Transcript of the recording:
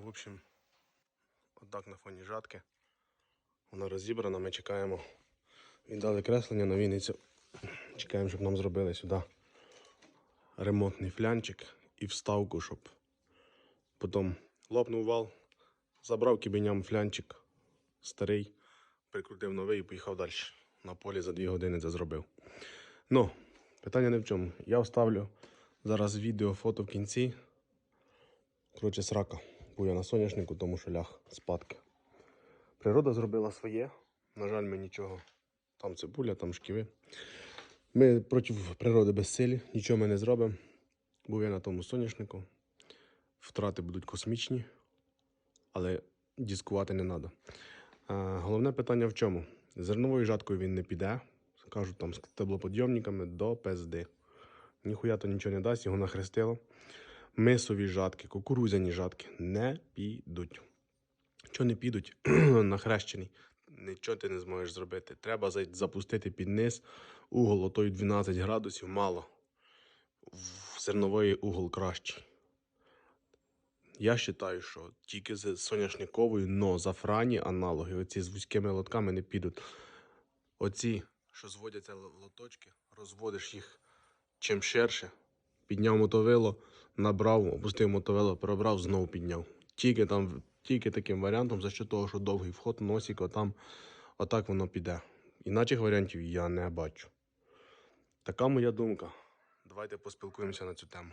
В общем, отак на фоні жатки. Вона розібрана, ми чекаємо. Віддали креслення на Вінницю. Чекаємо, щоб нам зробили сюди ремонтний флянчик і вставку, щоб потім лопнув вал, забрав кібеням флянчик старий, прикрутив новий і поїхав далі. На полі за дві години це зробив. Ну, питання не в чому. Я вставлю зараз відео, фото в кінці. Коротше, срака. Був я на соняшнику, тому що ляг спадки. Природа зробила своє. На жаль, ми нічого. Там цибуля, там шківи. Ми проти природи безсилі, нічого ми не зробимо. Був я на тому соняшнику. Втрати будуть космічні, але дискувати не треба. Головне питання в чому? Зерновою жаткою він не піде. Кажуть, там з теплоподйомниками до пизди. Ніхуя то нічого не дасть, його нахрестило. Мисові жатки, кукурузяні жатки не підуть. Що не підуть нахрещений, нічого ти не зможеш зробити. Треба запустити під низ угол, отой 12 градусів мало. В зернової угол кращий. Я вважаю, що тільки з соняшниковою, но зафрані аналоги, оці з вузькими лотками не підуть. Оці, що зводяться лоточки, розводиш їх чим ширше. Підняв мотовило, набрав, опустив мотовило, перебрав, знову підняв. Тільки там, тільки таким варіантом, за що того, що довгий вход, носик, отам, отак воно піде. Іначих варіантів я не бачу. Така моя думка. Давайте поспілкуємося на цю тему.